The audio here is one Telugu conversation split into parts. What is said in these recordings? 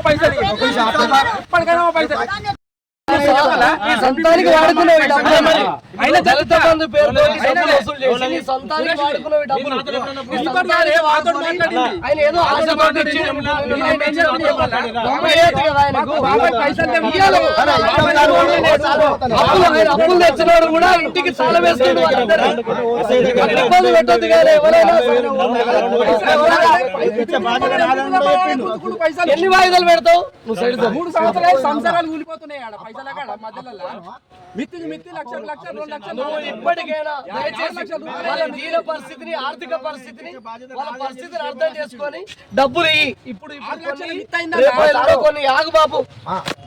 పైసలు పైసలు సంతానికి మరి. అయినా దళిత బంధు పేరుతో వసూలు చేసి నీ సంతానికి డబ్బులు. ఆయన ఏదో. అప్పులు తెచ్చినోడు కూడా ఇంటికి వేసుకుంటూ వాళ్ళిద్దరు. ఇబ్బంది పెట్టొద్దు కానీ ఎవరైనా ఎన్ని వాయిదాలు పెడతావు నువ్వు సైడ్. మూడు సంవత్సరాలు సంవత్సరాలు కూలిపోతున్నాయి ఆడ పైసల కాడ మధ్యలో మిత్తికి మిత్తి లక్ష లక్ష రెండు లక్షలు నువ్వు ఇప్పటికైనా దయచేసి వాళ్ళ దీన పరిస్థితిని ఆర్థిక పరిస్థితిని వాళ్ళ పరిస్థితిని అర్థం చేసుకొని డబ్బులు. ఇప్పుడు కొన్ని, ఆగు బాబు.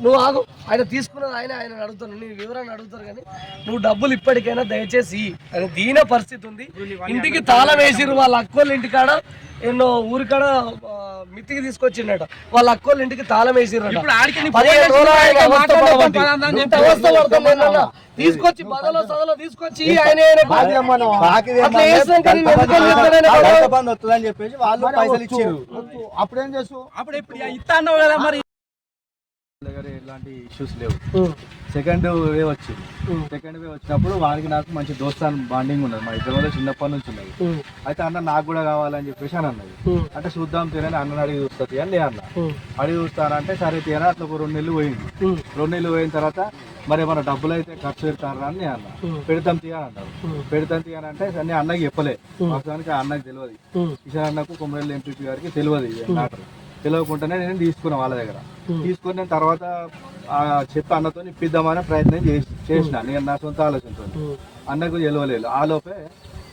నువ్వు ఆగు. ఆయన తీసుకున్నది ఆయన ఆయన అడుగుతాను నీ వివరాన్ని అడుగుతారు కానీ నువ్వు డబ్బులు ఇప్పటికైనా దయచేసి. ఆయన దీన పరిస్థితి ఉంది. ఇంటికి తాళం వేసిరు వాళ్ళ అక్కోళ్ళ ఇంటికాడ ఎన్నో ఊరికాడ మిత్తికి తీసుకొచ్చిండట. వాళ్ళ అక్కోళ్ళ ఇంటికి తాళం పదిహేను రోజులు తీసుకొచ్చి బదలో సదలో తీసుకొచ్చి ఆయన చెప్పేసి వాళ్ళు పైసలు ఇచ్చారు అప్పుడేం ఇప్పుడు ఇస్తా అన్నావు కదా మరి. దగ్గర ఎలాంటి ఇష్యూస్ లేవు. సెకండ్ వే వచ్చింది. సెకండ్ వే వచ్చినప్పుడు వారికి నాకు మంచి దోస్తాన్ బాండింగ్ ఉన్నది. మా ఇద్దరు చిన్నప్పటి నుంచి ఉన్నది. అయితే అన్న నాకు కూడా కావాలని చెప్పేసి అని అన్నది. అంటే చూద్దాం తినని అన్న అడిగి చూస్తుంది అని నేను అన్న. అడిగి చూస్తానంటే సరే తీరా అట్లా ఒక రెండు నెలలు పోయింది. రెండు నెలలు పోయిన తర్వాత మరి మన డబ్బులు అయితే ఖర్చు పెడతారా అని నేను అన్న పెడతాం తీయని అన్నారు పెడతాం తీయని అంటే సరే నేను అన్నకి చెప్పలే. వాస్తవానికి ఆ అన్నకి తెలియదు. కిషన్ అన్నకు కుమరెల్లి ఎంపీ గారికి తెలియదు మ్యాటర్. తెలియకుండానే నేను తీసుకున్నా వాళ్ళ దగ్గర. తీసుకొని నేను తర్వాత ఆ చెప్పి అన్నతో ఇప్పిద్దామనే ప్రయత్నం చేసి చేసిన. నేను నా సొంత ఆలోచనతో అన్నకు తెలియలేదు. ఆ లోపే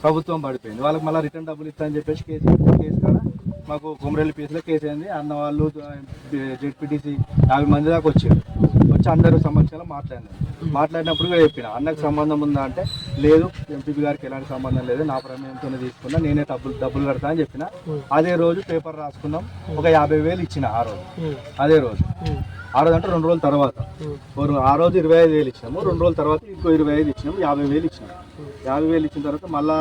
ప్రభుత్వం పడిపోయింది. వాళ్ళకి మళ్ళీ రిటర్న్ డబ్బులు ఇస్తా అని చెప్పేసి కేసు కేసు కాడ మాకు కుమరెల్లి పీసులో కేసు అయింది. అన్న వాళ్ళు జెడ్పీటీసీ యాభై మంది దాకా వచ్చారు. వచ్చి అందరూ సమక్షంలో మాట్లాడినారు. మాట్లాడినప్పుడు కూడా చెప్పిన అన్నకు సంబంధం ఉందా? అంటే లేదు ఎంపీపీ గారికి ఎలాంటి సంబంధం లేదు నా ప్రమేయంతోనే తీసుకున్నా నేనే డబ్బులు డబ్బులు కడతా అని చెప్పిన. అదే రోజు పేపర్ రాసుకున్నాం ఒక యాభై వేలు ఇచ్చిన ఆ రోజు. అదే రోజు. ఆ రోజు అంటే రెండు రోజుల తర్వాత. ఆ రోజు ఇరవై ఐదు వేలు ఇచ్చినాము రెండు రోజుల తర్వాత ఇంకో ఇరవై ఐదు ఇచ్చినాము యాభై వేలు ఇచ్చినాము. యాభై వేలు ఇచ్చిన తర్వాత మళ్ళా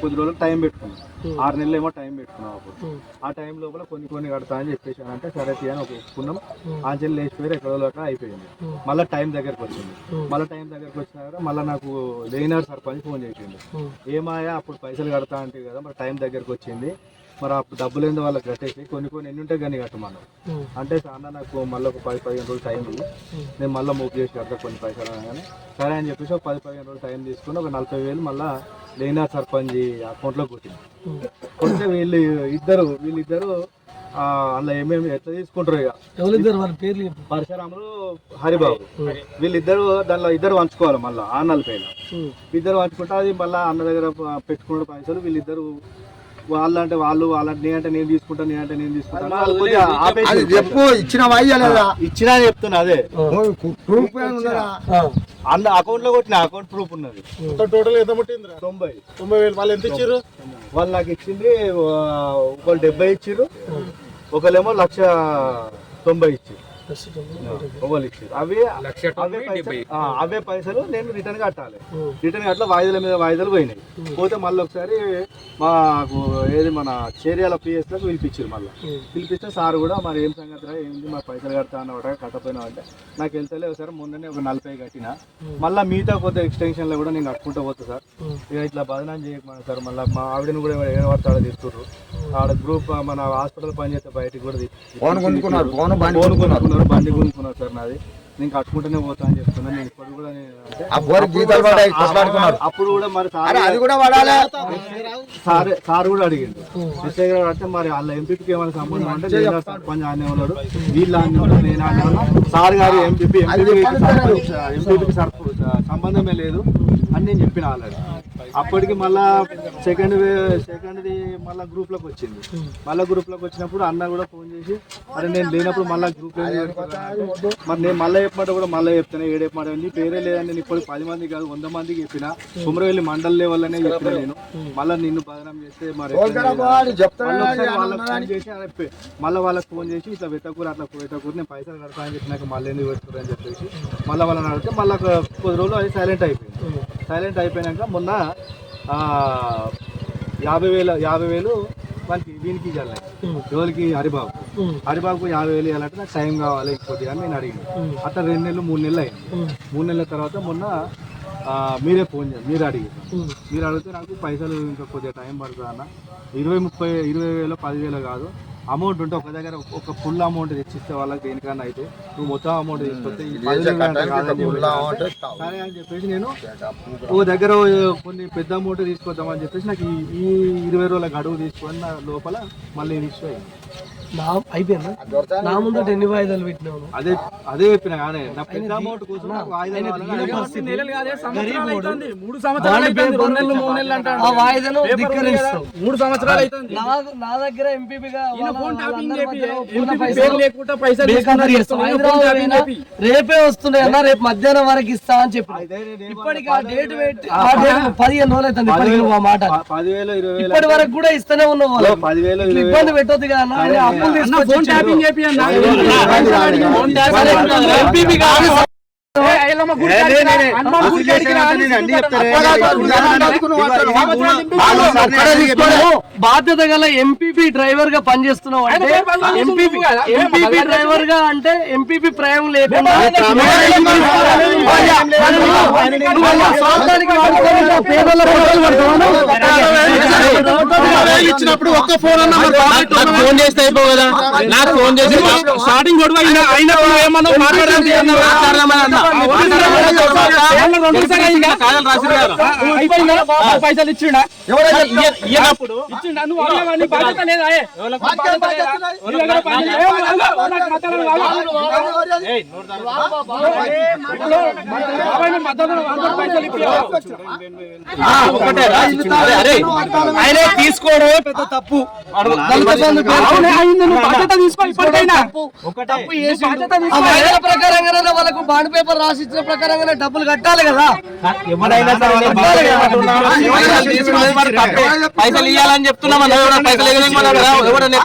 కొద్ది రోజులు టైం పెట్టుకున్నాం. ఆరు నెలలు ఏమో టైం పెట్టుకున్నాం అప్పుడు. ఆ టైం లోపల కొన్ని కొన్ని కడతా అని చెప్పేసి అంటే సరే తీ అని ఒక ఒప్పుకున్నాం. ఆంజలి లేచిపోయి ఎక్కడో అయిపోయింది. మళ్ళీ టైం దగ్గరకు వచ్చింది. మళ్ళీ టైం దగ్గరకు వచ్చిన తర్వాత మళ్ళీ నాకు లేనాడు సర్పంచ్ ఫోన్ చేసిండు. ఏమాయా అప్పుడు పైసలు కడతా అంటే కదా మరి టైం దగ్గరకు వచ్చింది. మరి అప్పుడు డబ్బులు ఏందో వాళ్ళకి కట్టేసి కొన్ని కొన్ని ఎన్ని ఉంటే కానీ కట్టమన్నాను అంటే అన్న నాకు మళ్ళీ ఒక పది పదిహేను రోజులు టైం ఉంది. నేను మళ్ళీ మూవ్ చేసి కడతా కొన్ని పైసలు అనగానే. సరే అని చెప్పేసి ఒక పది పదిహేను రోజులు టైం తీసుకుని ఒక నలభై వేలు మళ్ళీ లేనా సర్పంచ్ అకౌంట్లో కొట్టింది కొడితే వీళ్ళు ఇద్దరు వీళ్ళిద్దరు ఆ, అందులో ఏమేమి ఎట్లా తీసుకుంటారు ఇక ఎవరిద్దరు వాళ్ళ పేర్లు చెప్పు. పరశురాములు హరిబాబు. వీళ్ళిద్దరు దానిలో ఇద్దరు పంచుకోవాలి మళ్ళీ ఆ నలభైలో ఇద్దరు పంచుకుంటే అది మళ్ళీ అన్న దగ్గర పెట్టుకున్న పైసలు వీళ్ళిద్దరు వాళ్ళంటే వాళ్ళు వాళ్ళంటే నేనంటే నేను తీసుకుంటా నేనంటే నేను తీసుకుంటాను వాళ్ళు చెప్పు ఇచ్చిన వాయ్యా లేదా? ఇచ్చినా చెప్తున్నా అదే. ప్రూఫ్. అన్న అకౌంట్లో కొట్టిన అకౌంట్ ప్రూఫ్ ఉన్నది. టోటల్ ఎంత ముట్టిందిరా? తొంభై. తొంభై వేలు. వాళ్ళు ఎంత ఇచ్చారు వాళ్ళు నాకు ఇచ్చింది ఒకళ్ళు డెబ్బై ఇచ్చిర్రు. ఒకళ్ళేమో లక్ష తొంభై ఇచ్చారు ఇచ్చారు అవి అవే పైసలు ఆ, అవే పైసలు నేను రిటర్న్ కట్టాలి. రిటర్న్ కట్ల వాయిదాల మీద వాయిదాలు పోయినాయి. పోతే మళ్ళీ ఒకసారి మాకు ఏది మన చేరియాల పిఎస్లకు పిలిపించారు మళ్ళీ. పిలిపిస్తే సార్ కూడా మరి ఏం సంగతి రా ఏంది మా పైసలు కడతా అన్నమాట కట్టపోయినా అంటే నాకు వెళ్తలే ఒకసారి మొన్ననే ఒక నలభై కట్టిన. మళ్ళీ మిగతా కొత్త ఎక్స్టెన్షన్లో కూడా నేను కట్టుకుంటూ పోతా సార్. ఇక ఇట్లా బదనాం చేయకమని సార్ మళ్ళీ మా ఆవిడని కూడా ఏ పడతాడో తీసుకుర్రు ఆడ గ్రూప్ మన హాస్పిటల్ పనిచేస్తే బయటికి కూడా తీ- ఫోన్ బండి కొనుక్కున్నారు సార్ నాది. నేను కట్టుకుంటూనే పోతా అని చెప్తున్నాను నేను ఇప్పుడు కూడా నేను అంటే అప్పుడు కూడా మరి సార్ అది కూడా పడాలి? సార్ సార్ కూడా అడిగిండు. ఎస్ఐ గారు అంటే మరి వాళ్ళ ఎంపీకి ఏమైనా సంబంధం అంటే నేను సర్పంచ్ ఆనే ఉన్నాడు. వీళ్ళు ఆనే ఉన్నాడు నేను ఆనే ఉన్నా సార్ గారు ఎంపీపీ ఎంపీపీకి సంబంధమే లేదు అని నేను చెప్పిన ఆల్రెడీ అప్పటికి మళ్ళా సెకండ్ సెకండ్ది మళ్ళా గ్రూప్లోకి వచ్చింది. మళ్ళా గ్రూప్లోకి వచ్చినప్పుడు అన్న కూడా ఫోన్ చేసి అరే నేను లేనప్పుడు మళ్ళా గ్రూప్లో మరి నేను మళ్ళీ చెప్పమంటే కూడా మళ్ళీ చెప్తాను ఏడు చెప్పమాట నీ పేరే లేదని నేను ఇప్పుడు పది మంది కాదు వంద మందికి చెప్పిన. కుమరవెల్లి మండల్ లెవెల్లోనే చెప్పిన నేను. మళ్ళీ నిన్ను బదనం చేస్తే మరి? మళ్ళీ వాళ్ళకి ఫోన్ చేసి అరే పె- మళ్ళీ వాళ్ళకి ఫోన్ చేసి ఇట్లా వెతకూరు అట్లా వెతకూరు నేను పైసలు కడతా అని చెప్పినాక మళ్ళీ ఎందుకు పెట్టుకోరు అని చెప్పేసి మళ్ళీ వాళ్ళని అడిగితే మళ్ళీ కొద్ది రోజులు అది సైలెంట్ అయిపోయింది. సైలెంట్ అయిపోయినాక మొన్న యాభై వేల యాభై వేలు వీనికి ఇవ్వాలి ఎవరికి? హరిబాబు హరిబాబుకు యాభై వేలు ఇవ్వాలంటే నాకు టైం కావాలి కొద్దిగా అని నేను అడిగిన. అట్లా రెండు నెలలు మూడు నెలలు అయింది. మూడు నెలల తర్వాత మొన్న మీరే ఫోన్ చేయండి. మీరు అడిగారు మీరు అడిగితే నాకు పైసలు ఇంకా కొద్దిగా టైం పడుతుంది అన్న ఇరవై ముప్పై ఇరవై వేలు పదివేలు కాదు. అమౌంట్ ఉంటే ఒక దగ్గర ఒక ఫుల్ అమౌంట్ తెచ్చిస్తే వాళ్ళకి దేనికన్నా అయితే. నువ్వు మొత్తం అమౌంట్ తీసుకొస్తే సరే అని చెప్పేసి నేను ఓ దగ్గర కొన్ని పెద్ద అమౌంట్ తీసుకొద్దామని చెప్పేసి నాకు ఈ- ఈ ఇరవై రోజుల గడువు తీసుకొని నా లోపల మళ్ళీ ఇష్యూ అయింది. నా అయిపోయిందా నా? ముందట ఎన్ని వాయిదాలు పెట్టినావు? అదే అదే చెప్పిన కానీ నా పెద్ద అమౌంట్ కోసం. మూడు సంవత్సరాలు నా దగ్గర ఎంపీపీగా ఈయన ఫోన్ ట్యాపింగ్ చేపి ఎంపీ పైసలు పేరు లేకుండా పైసలు బేకార్ తీసుకుంటాడు. చేస్తావు. ఈయన ఫోన్ హైదరాబాద్ ట్యాపింగ్ అయినా చేపి. రేపే వస్తున్నాయి అన్న రేపు మధ్యాహ్నం వరకు ఇస్తా అని చెప్పి ఇప్పటికి ఆ డేట్ పెట్టి ఆ డేట్ పదిహేను రోజులు అవుతుంది మాట. ఇప్పటి వరకు కూడా ఇస్తూనే ఉన్నావు ఇబ్బంది పెట్టొద్దు కదా అన్న తీసుకొచ్చి ఫోన్ ట్యాపింగ్ చేపి బాధ్యత గల ఎంపీపీ డ్రైవర్గా పనిచేస్తున్నావు అంటే ఎంపీపీ డ్రైవర్గా అంటే ఎంపీపీ ప్రయాణం లేకుండా? ఇచ్చినప్పుడు ఒక్క ఫోన్ అన్న నాకు ఫోన్ చేస్తే అయిపో కదా నాకు ఫోన్ చేసి స్టార్టింగ్ గొడవ అయినప్పుడు ఏమన్నా మాట్లాడాలి అన్న పైసలు ఇచ్చిండా? ఇచ్చిండా? నువ్వు బాధ్యత లేదా. ఆయనే తీసుకోవడమే పెద్ద తప్పు. బాధ్యత తీసుకో ఇప్పటికైనా. ప్రకారంగానే వాళ్ళకు బాండ్ పేపర్ రాసి ఇచ్చిన ప్రకారంగానే డబ్బులు కట్టాలి కదా? పైసలు ఇవ్వాలని చెప్తున్నాం పైసలు ఎవరైనా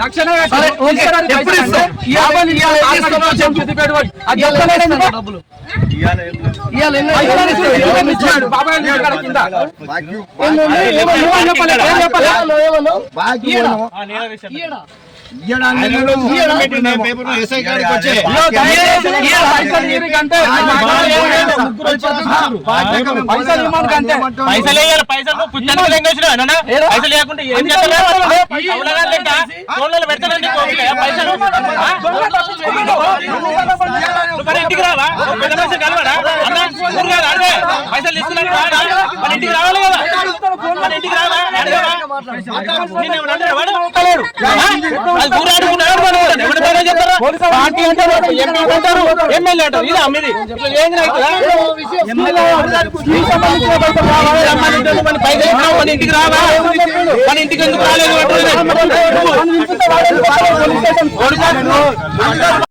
లక్షణంగా పైసలు వేయాలి పైసలు పుస్తకాలు లెంగొచ్చినా నాన్న పైసలు లేకుంటే ఏం ఫోన్లలో పెడతానండి పైసలు ఆ? నువ్వు మన ఇంటికి రావా పెద్ద మనిషి కలవడా అన్న ఊరు కాదు అడిగే పైసలు ఇస్తున్నాడు మన ఇంటికి రావాలి కదా మన ఇంటికి పార్టీ అంటారు ఎంపీ అంటారు ఎమ్మెల్యే అంటారు ఇది అమ్మిది ఏం అవుతుందా మన ఇంటికి రావా మన ఇంటికి ఎందుకు రాలేదు.